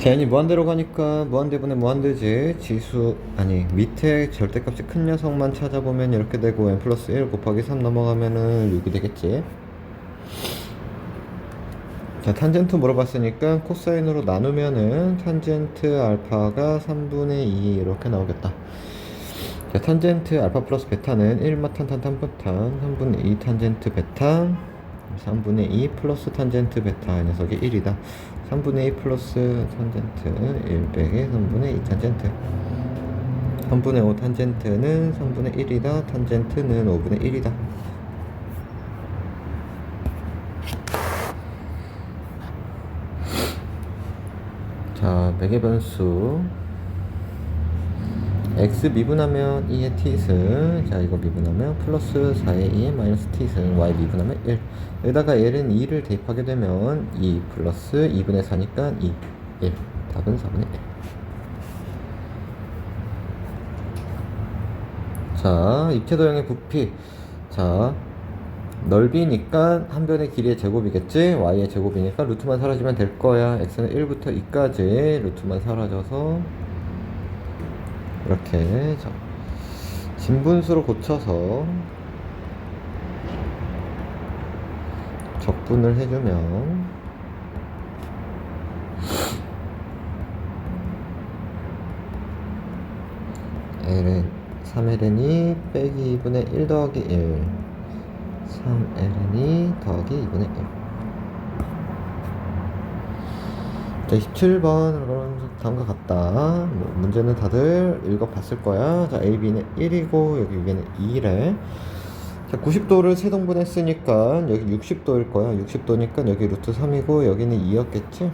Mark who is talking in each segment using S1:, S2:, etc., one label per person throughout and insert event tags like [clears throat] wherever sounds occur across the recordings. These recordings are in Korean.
S1: 제한이 무한대로 가니까 무한대분의 무한대지. 지수 아니 밑에 절대값이 큰 녀석만 찾아보면 이렇게 되고 n 플러스 1 곱하기 3 넘어가면은 6이 되겠지? 자 탄젠트 물어봤으니까 코사인으로 나누면은 탄젠트 알파가 3분의 2 이렇게 나오겠다. 자 탄젠트 알파 플러스 베타는 1마 탄 탄 탄탄탄 3분의 2 탄젠트 베타 3분의 2 플러스 탄젠트 베타 이 녀석이 1이다 3분의 2 플러스 탄젠트 1 빼기 3분의 2 탄젠트. 3분의 5 탄젠트는 3분의 1이다. 탄젠트는 5분의 1이다. 자 매개 변수 x 미분하면 2의 t승 자 이거 미분하면 플러스 4의 2의 마이너스 t승 y 미분하면 1 여기다가 l은 2를 대입하게 되면 2 플러스 2분의 4니까 2 1 답은 4분의 1 자, 입체도형의 부피. 자, 넓이니까 한 변의 길이의 제곱이겠지? y의 제곱이니까 루트만 사라지면 될 거야. x는 1부터 2까지 루트만 사라져서 이렇게 자, 진분수로 고쳐서 적분을 해주면 ln 3ln이 빼기 2분의 1 더하기 1 3ln이 더하기 2분의 1 자, 27번 그럼 다음과 같다. 뭐, 문제는 다들 읽어봤을 거야. 자 A, B는 1이고 여기 위에는 2래. 자 90도를 세 동분했으니까 여기 60도일 거야. 60도니까 여기 루트 3이고 여기는 2였겠지?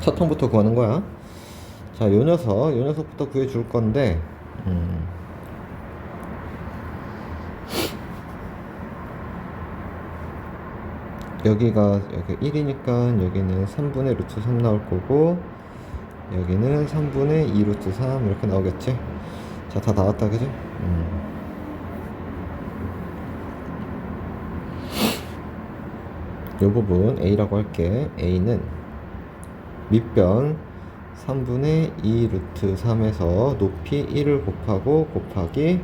S1: 첫 통부터 구하는 거야. 자, 요 녀석, 요 녀석부터 구해줄 건데, 음. 여기가, 여기 1이니까 여기는 3분의 루트 3 나올 거고, 여기는 3분의 2 루트 3 이렇게 나오겠지? 자, 다 나왔다, 그지? 음. 요 부분 A라고 할게. A는 밑변 3분의 2 루트 3에서 높이 1을 곱하고 곱하기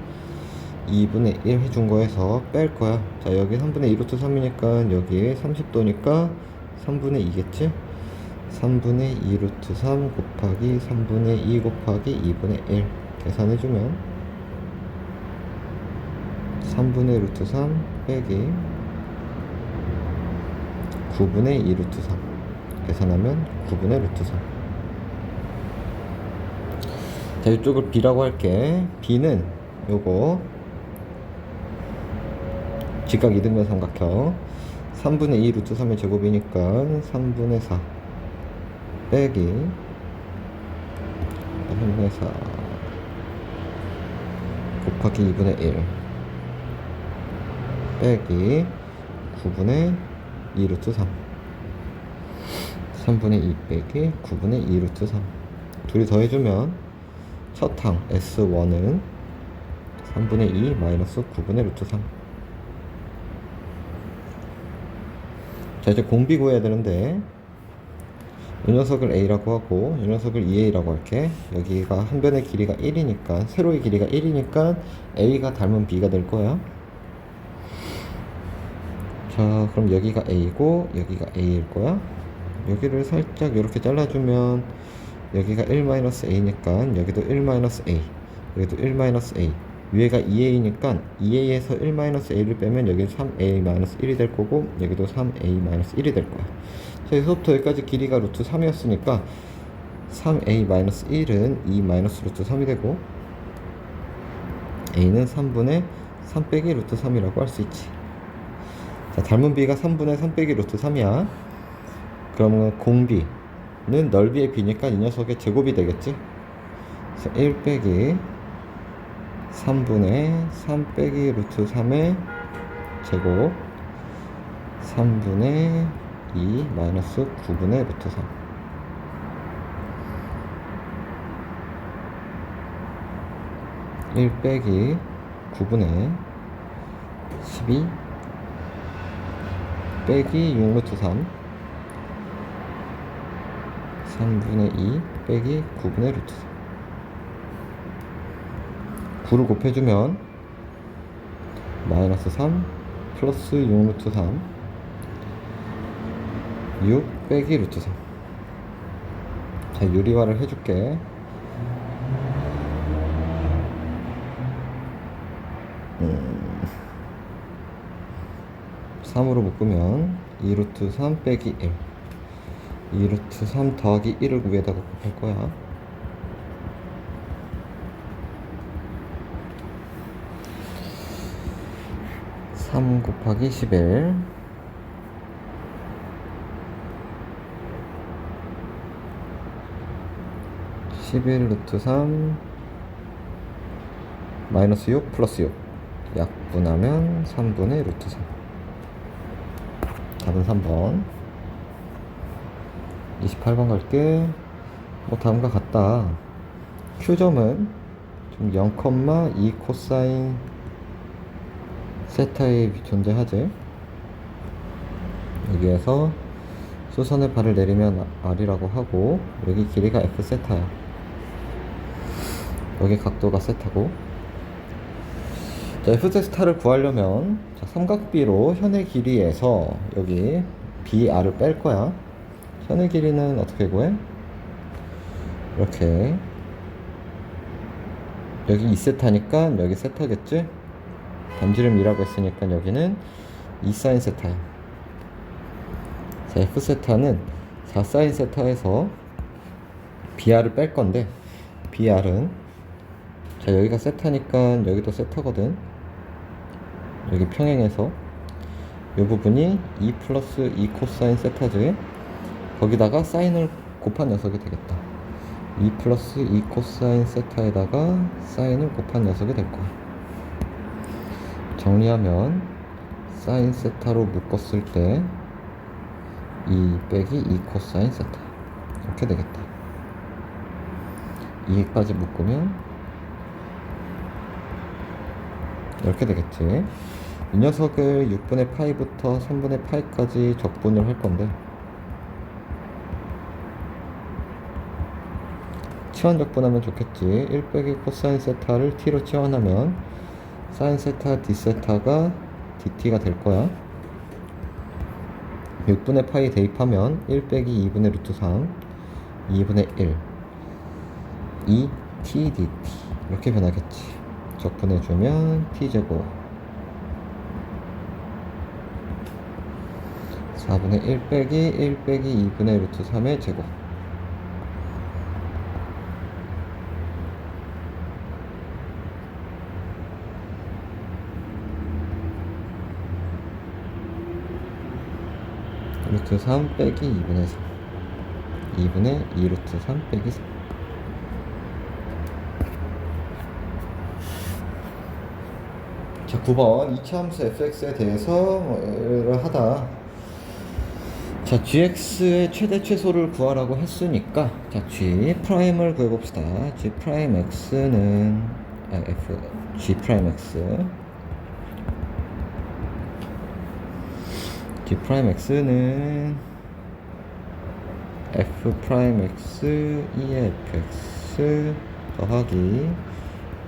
S1: 2분의 1 해준 거에서 뺄 거야. 자, 여기 3분의 2 루트 3이니까 여기 30도니까 3분의 2겠지? 3분의 2 루트 3 곱하기 3분의 2 곱하기 2분의 1 계산해주면 3분의 루트 3 빼기 9분의 2 루트 3 계산하면 9분의 루트 3 자, 이쪽을 B라고 할게. B는 요거 직각 이등변 삼각형. 3분의 2 루트 3의 제곱이니까 3분의 4 빼기 3분의 4 곱하기 2분의 1 빼기 9분의 2 루트 3 3분의 2 빼기 9분의 2 루트 3 둘이 더해주면 첫 항 S1은 3분의 2 마이너스 9분의 루트 3. 자, 이제 공비 구해야 되는데, 이 녀석을 A라고 하고, 이 녀석을 2A라고 할게. 여기가 한 변의 길이가 1이니까, 세로의 길이가 1이니까 A가 닮은 B가 될 거야. 자, 그럼 여기가 A고, 여기가 A일 거야. 여기를 살짝 이렇게 잘라주면, 여기가 1-a니까 여기도 1-a 여기도 1-a 위에가 2a니까 2a에서 1-a를 빼면 여기 3a-1이 될 거고 여기도 3a-1이 될 거야. 자 여기서부터 여기까지 길이가 루트 3이었으니까 3a-1은 2 루트 3이 되고 a는 3분의 3 빼기 루트 3이라고 할 수 있지. 자 닮은 b가 3분의 3 빼기 루트 3이야. 그러면 공비 는 넓이의 비니까 이 녀석의 제곱이 되겠지? 그래서 1 빼기 3분의 3 빼기 루트 3의 제곱 3분의 2 마이너스 9분의 루트 3 1 빼기 9분의 12 빼기 6 루트 3 3분의 2 빼기 9분의 루트 3 9를 곱해주면 마이너스 3 플러스 6 루트 3 6 빼기 루트 3 자, 유리화를 해줄게. 음, 3으로 묶으면 2루트 3 빼기 1 2루트 3 더하기 1을 위에다가 곱할 거야 3 곱하기 11 11 루트 3 마이너스 6 플러스 6 약분하면 3분의 루트 3 답은 3번. 28번 갈게. 뭐 다음과 같다. Q점은 좀0,2 코사인 세타에 존재하지? 여기에서 수선의 발을 내리면 R이라고 하고 여기 길이가 F 세타야. 여기 각도가 세타고. 자, F 세타를 구하려면 자, 삼각비로 현의 길이에서 여기 BR을 뺄 거야. 현의 길이는 어떻게 구해? 이렇게. 여기 2세타니까 여기 세타겠지? 반지름 2라고 했으니까 여기는 2사인 세타야 자, F세타는 4사인 세타에서 BR을 뺄 건데 BR은 자 여기가 세타니까 여기도 세타거든. 여기 평행해서. 이 부분이 2 플러스 2 코사인 세타지. 거기다가 사인을 곱한 녀석이 되겠다. 2 플러스 2 코사인 세타에다가 사인을 곱한 녀석이 될 거야 정리하면 사인 세타로 묶었을 때 2 빼기 2 코사인 세타. 이렇게 되겠다. 2까지 묶으면 이렇게 되겠지. 이 녀석을 6분의 파이부터 3분의 파이까지 적분을 할 건데 치환 적분하면 좋겠지. 1 빼기 코사인 세타를 t로 치환하면 사인 세타 d 세타가 dt가 될 거야. 6분의 파이 대입하면 1 빼기 2분의 루트 3 2분의 1 2 t dt. 이렇게 변하겠지. 적분해주면 t제곱. 4분의 1 빼기 1 빼기 2분의 루트 3의 제곱 루트 3 빼기 2분의 3 2분의 2 루트 3 빼기 3 자, 9번 이차 함수 fx에 대해서 를 하다. 자, gx의 최대 최소를 구하라고 했으니까 자, g 프라임을 구해 봅시다. g 프라임 x는 아, f g 프라임 x g 프라임 x는 f 프라임 x 2의 fx 더하기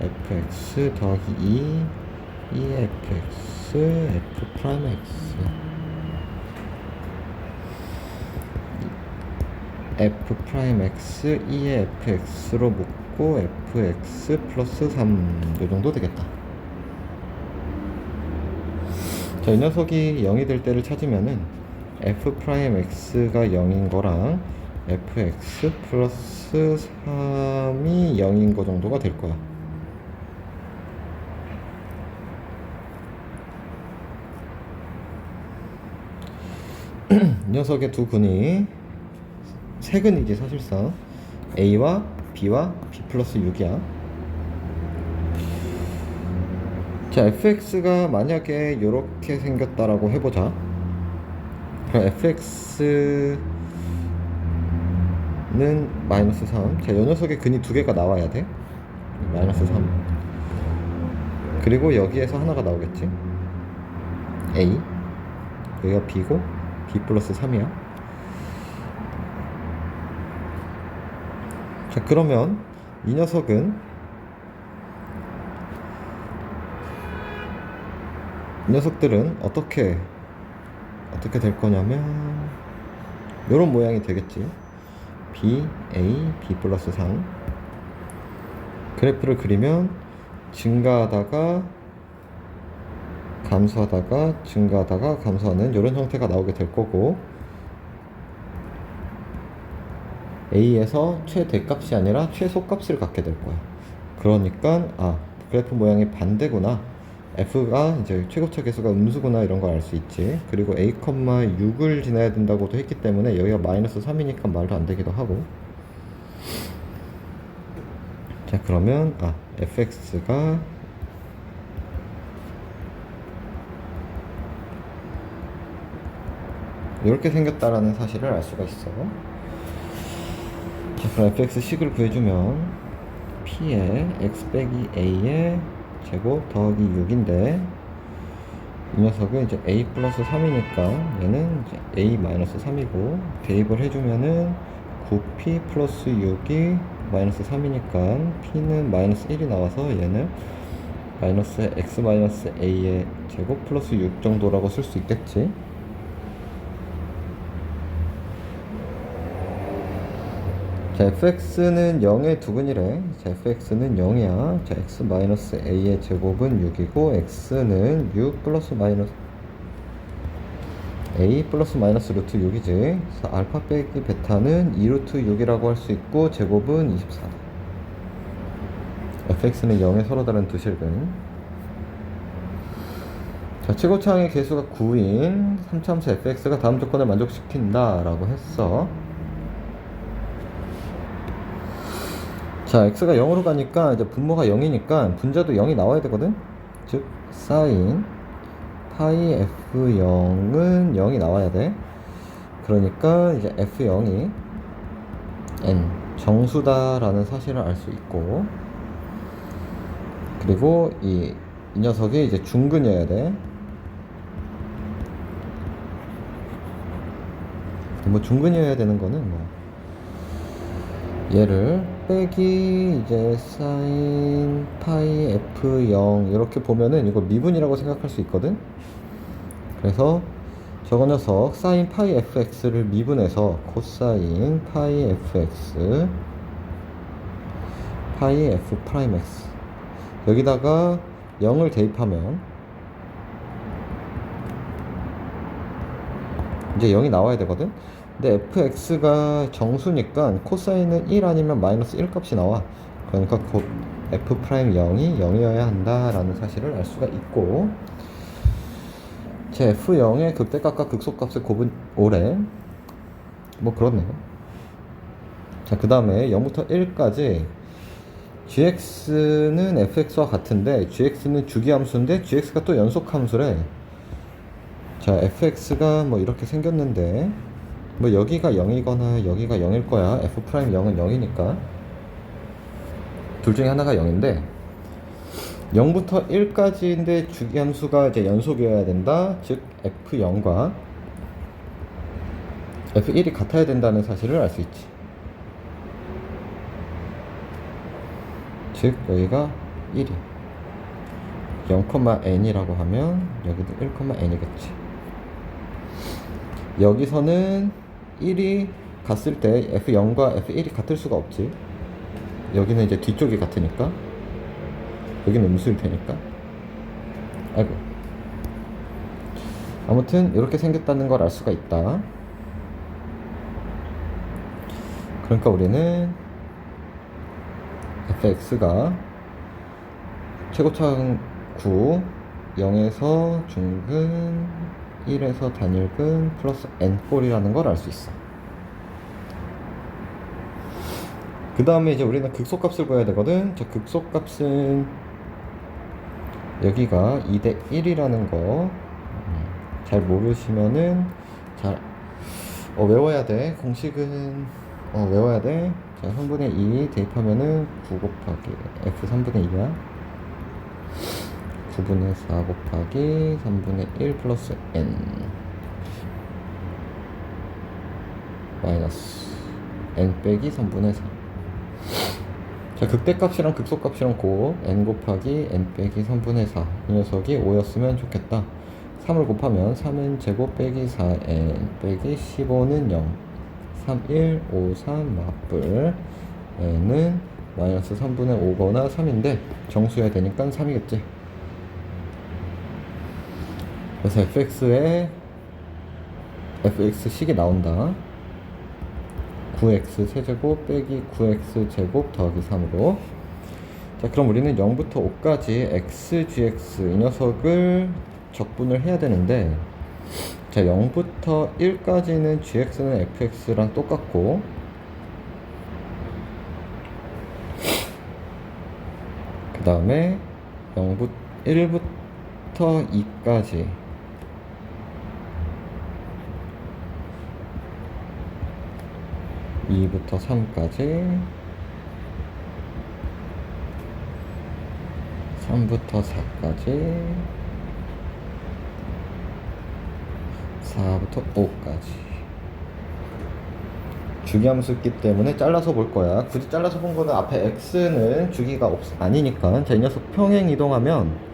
S1: fx 더하기 2 EFX F 프라임 X F 프라임 X EFX로 묶고 FX 플러스 3 요정도 되겠다 자, 이 녀석이 0이 될 때를 찾으면은 F 프라임 X가 0인 거랑 FX 플러스 3이 0인 거 정도가 될 거야. 이 [clears throat] 녀석의 두 근이 세 근이지 사실상. A와 B와 B 플러스 6이야 자 fx가 만약에 이렇게 생겼다라고 해보자. 그럼 fx는 마이너스 3 자, 이 녀석의 근이 두 개가 나와야 돼. 마이너스 3 그리고 여기에서 하나가 나오겠지? A. 여기가 B고 B 플러스 3이야. 자, 그러면 이 녀석은 녀석들은 어떻게 어떻게 될 거냐면 이런 모양이 되겠지. B, A, B 플러스 3 그래프를 그리면 증가하다가 감소하다가 증가하다가 감소하는 이런 형태가 나오게 될 거고 A에서 최대값이 아니라 최소값을 갖게 될 거야. 그러니까 아 그래프 모양이 반대구나. F가 이제 최고차 계수가 음수구나 이런 걸 알 수 있지. 그리고 A, 6을 지나야 된다고도 했기 때문에 여기가 마이너스 3이니까 말도 안 되기도 하고. 자 그러면 아 fx가 이렇게 생겼다라는 사실을 알 수가 있어. 자 그럼 fx식을 구해주면 p의 x 빼기 a의 제곱 더하기 6인데 이 녀석은 이제 a 플러스 3이니까 얘는 a 마이너스 3이고 대입을 해주면은 9p 플러스 6이 마이너스 3이니까 p는 마이너스 1이 나와서 얘는 마이너스 x 마이너스 a의 제곱 플러스 6 정도라고 쓸 수 있겠지 자 fx는 0의 두근이래. 자 fx는 0이야. 자 x 마이너스 a의 제곱은 6이고 x는 6 플러스 마이너스 a 플러스 마이너스 루트 6이지. 그래서 알파 빼기 베타는 2 루트 6이라고 할 수 있고 제곱은 24 fx는 0에 서로 다른 두 실근. 자 최고차항의 개수가 9인 3참수 fx가 다음 조건을 만족시킨다 라고 했어 자 x가 0으로 가니까 이제 분모가 0이니까 분자도 0이 나와야 되거든 즉 사인 파이 f0은 0이 나와야 돼 그러니까 이제 f0이 n 정수다라는 사실을 알 수 있고 그리고 이, 이 녀석이 이제 중근이어야 돼. 뭐 중근이어야 되는 거는 뭐 얘를 빼기 이제 사인 파이 f0 이렇게 보면은 이거 미분이라고 생각할 수 있거든. 그래서 저거 녀석 사인 파이 fx를 미분해서 코사인 파이 fx 파이 f 프라임 x 여기다가 0을 대입하면 이제 0이 나와야 되거든 근데 fx가 정수니까 코사인은 1 아니면 마이너스 1 값이 나와. 그러니까 곧 f 프라임 0이 0이어야 한다라는 사실을 알 수가 있고 제 f0의 극대값과 극소값의 곱은 5래 뭐 그렇네요. 자그 다음에 0부터 1까지 gx는 fx와 같은데 gx는 주기함수인데 gx가 또 연속함수래. 자 fx가 뭐 이렇게 생겼는데 뭐 여기가 0이거나 여기가 0일 거야. F'0은 0이니까. 둘 중에 하나가 0인데 0부터 1까지인데 주기함수가 이제 연속이어야 된다. 즉 f0과 f1이 같아야 된다는 사실을 알 수 있지. 즉 여기가 1이. 0,n이라고 하면 여기도 1,n이겠지. 여기서는 1이 갔을 때 f0과 f1이 같을 수가 없지. 여기는 이제 뒤쪽이 같으니까. 여기는 음수일 테니까. 아이고. 아무튼 이렇게 생겼다는 걸 알 수가 있다. 그러니까 우리는 fx가 최고차항 9 0에서 중근 1에서 단일근 플러스 n꼴이라는 걸 알 수 있어. 그 다음에 이제 우리는 극소값을 구해야 되거든. 저 극소값은 여기가 2대 1이라는 거. 잘 모르시면은 잘 어, 외워야 돼. 공식은 어, 외워야 돼. 자, 3분의 2 대입하면은 9 곱하기 f 3분의 2야 9분의 4 곱하기 3분의 1 플러스 n 마이너스 n 빼기 3분의 4 자, 극대값이랑 극소값이랑 고 n 곱하기 n 빼기 3분의 4. 이 녀석이 5였으면 좋겠다. 3을 곱하면 3은 제곱 빼기 4n 빼기 15는 0. 3, 1, 5, 3 맞불. n은 마이너스 3분의 5거나 3인데 정수해야 되니까 3이겠지. 그래서 fx에 fx식이 나온다. 9x 세제곱 빼기 9x 제곱 더하기 3으로 자 그럼 우리는 0부터 5까지 x, gx 이 녀석을 적분을 해야 되는데 자 0부터 1까지는 gx는 fx랑 똑같고 그 다음에 0부 1부터 2까지 2부터 3까지. 3부터 4까지. 4부터 5까지. 주기함수 있기 때문에 잘라서 볼 거야. 굳이 잘라서 본 거는 앞에 x는 주기가 없, 아니니까. 자 이 녀석 평행 이동하면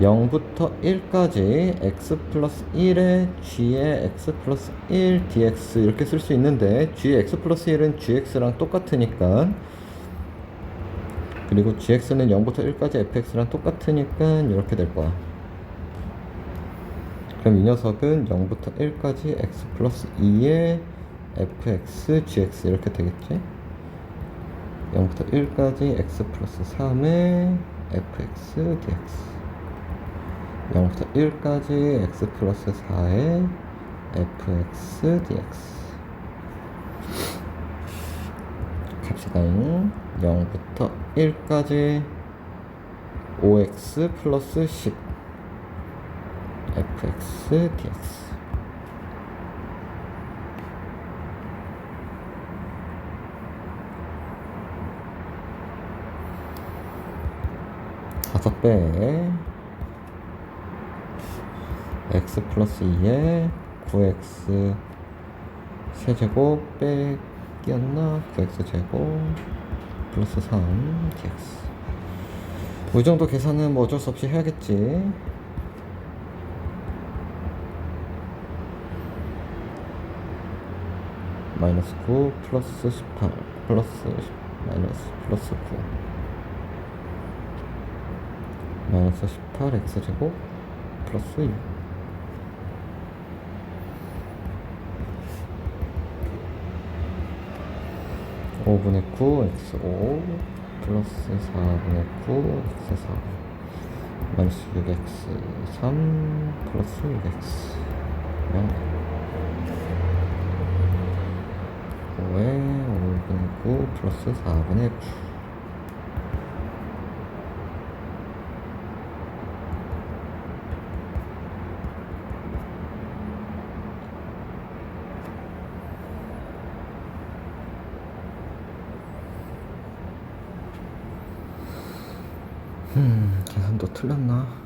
S1: 0부터 1까지 x 플러스 1에 g의 x 플러스 1 dx 이렇게 쓸 수 있는데 g의 x 플러스 1은 gx랑 똑같으니까 그리고 gx는 0부터 1까지 fx랑 똑같으니까 이렇게 될 거야. 그럼 이 녀석은 0부터 1까지 x 플러스 2에 fx gx 이렇게 되겠지? 0부터 1까지 x 플러스 3에 fx dx 0부터 1까지 x 플러스 4의 fx dx 갑시다 0부터 1까지 5x 플러스 10 fx dx 다섯 배 x 플러스 2에 9x 세제곱 빼기였나? 9x 제곱 플러스 3 dx. 이 정도 계산은 뭐 어쩔 수 없이 해야겠지. 마이너스 9 플러스 18 플러스 10 마이너스 플러스 9 마이너스 18 x 제곱 플러스 6 5분의 9 x5 플러스 4분의 9 x4 마이너스 6x 3 플러스 6x 0 5에 5분의 9 플러스 4분의 9 음, 계산도 틀렸나?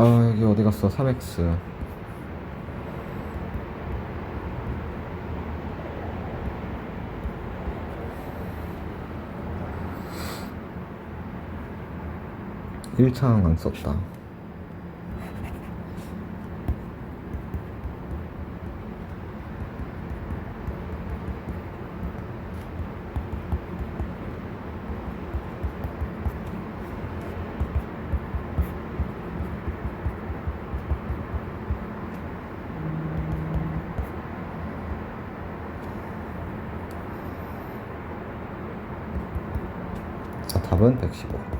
S1: 아, 여기 어디 갔어? 3x. 일창안 썼다. 자, 답은 115.